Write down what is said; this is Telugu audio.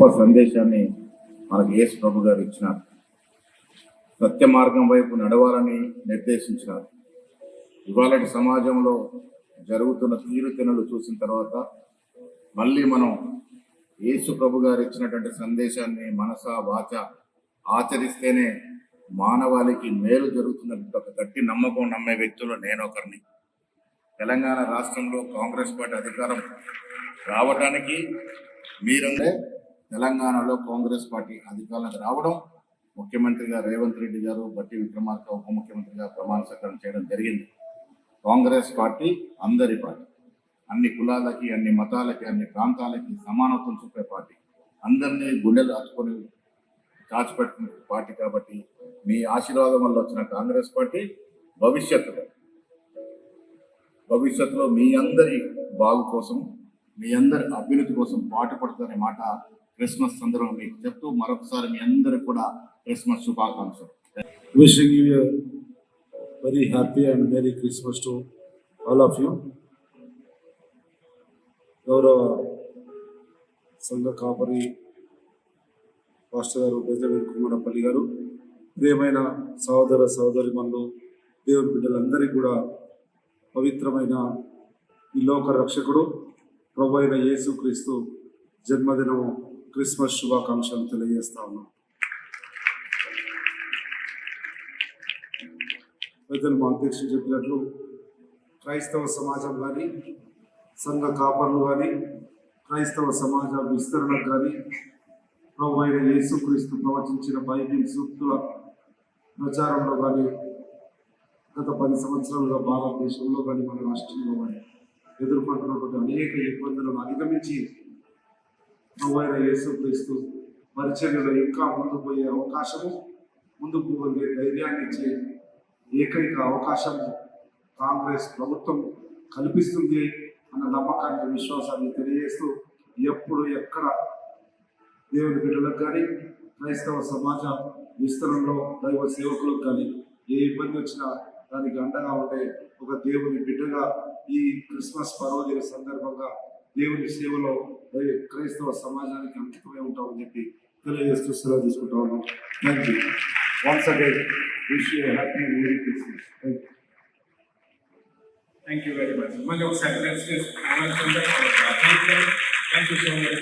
గొప్ప సందేశాన్ని మనకు యేసు ప్రభు గారు ఇచ్చినారు. సత్య మార్గం వైపు నడవాలని నిర్దేశించినారు. ఇవాళ సమాజంలో జరుగుతున్న తీరుతెన్నులు చూసిన తర్వాత మళ్ళీ మనం యేసు ప్రభు గారు ఇచ్చినటువంటి సందేశాన్ని మనస వాచ ఆచరిస్తేనే మానవాళికి మేలు జరుగుతున్న ఒక గట్టి నమ్మకం నమ్మే వ్యక్తులు నేను ఒకరిని. తెలంగాణ రాష్ట్రంలో కాంగ్రెస్ పార్టీ అధికారం రావడానికి మీరందే తెలంగాణలో కాంగ్రెస్ పార్టీ అధికారులకు రావడం ముఖ్యమంత్రిగా రేవంత్ రెడ్డి గారు బట్టి విక్రమార్క ఉప ముఖ్యమంత్రిగా ప్రమాణ స్వీకారం చేయడం జరిగింది. కాంగ్రెస్ పార్టీ అందరి పార్టీ అన్ని కులాలకి అన్ని మతాలకి అన్ని ప్రాంతాలకి సమానత్వం చూపే పార్టీ. అందరినీ గుండెలు హత్తుకొని దాచిపెట్టిన పార్టీ కాబట్టి మీ ఆశీర్వాదం వల్ల వచ్చిన కాంగ్రెస్ పార్టీ భవిష్యత్తులో భవిష్యత్తులో మీ అందరి బాగు కోసం మీ అందరి అభ్యున్నతి కోసం పాటుపడుతుందనే మాట క్రిస్మస్ సందర్భం మీకు చెప్తూ మరొకసారి మీ అందరికి కూడా క్రిస్మస్ శుభాకాంక్షలు. Wishing you a very happy and merry Christmas to all of గౌరవ సంఘ కాపరి మాస్టర్ గారు బెజమిన్ కుమారపల్లి గారు ప్రియమైన సహోదర సహోదరి మనలు దేవుని బిడ్డలందరికీ కూడా పవిత్రమైన ఈ లోక రక్షకుడు ప్రభు అయిన యేసు క్రీస్తు జన్మదినం క్రిస్మస్ శుభాకాంక్షలు తెలియజేస్తా ఉన్నాం. పెద్దలు మా అధ్యక్షులు చెప్పినట్లు క్రైస్తవ సమాజం కానీ సంఘ కాపర్లు కానీ క్రైస్తవ సమాజ విస్తరణ కానీ ప్రభు అయిన యేసుక్రీస్తు ప్రవచించిన బైబిల్ సూక్తుల ప్రచారంలో కానీ గత పది సంవత్సరాలుగా భారతదేశంలో కానీ మన రాష్ట్రంలో కానీ ఎదుర్కొంటున్నటువంటి అనేక ఇబ్బందులను అధిగమించి ప్రభు అయిన యేసుక్రీస్తు పరిచర్యలో ఇంకా ముందు పోయే అవకాశము ముందుకు పోయే ధైర్యాన్ని ఇచ్చే ఏకైక అవకాశం కాంగ్రెస్ ప్రభుత్వం కల్పిస్తుంది అన్న నమ్మకాన్ని విశ్వాసాన్ని తెలియజేస్తూ ఎప్పుడు ఎక్కడ దేవుని బిడ్డలకు కానీ క్రైస్తవ సమాజ విస్తరణలో దైవ సేవకులకు కానీ ఏ ఇబ్బంది వచ్చినా దానికి అండగా ఉండే ఒక దేవుని బిడ్డగా ఈ క్రిస్మస్ పర్వదిన సందర్భంగా దేవుని సేవలో క్రైస్తవ సమాజానికి అంకితమై ఉంటామని చెప్పి తెలియజేస్తూ సెలవు తీసుకుంటా ఉన్నాం. Thank you once again wish you happy merry Christmas thank you Thank you. Very much. మళ్ళీ ఒకసారి next thank you so much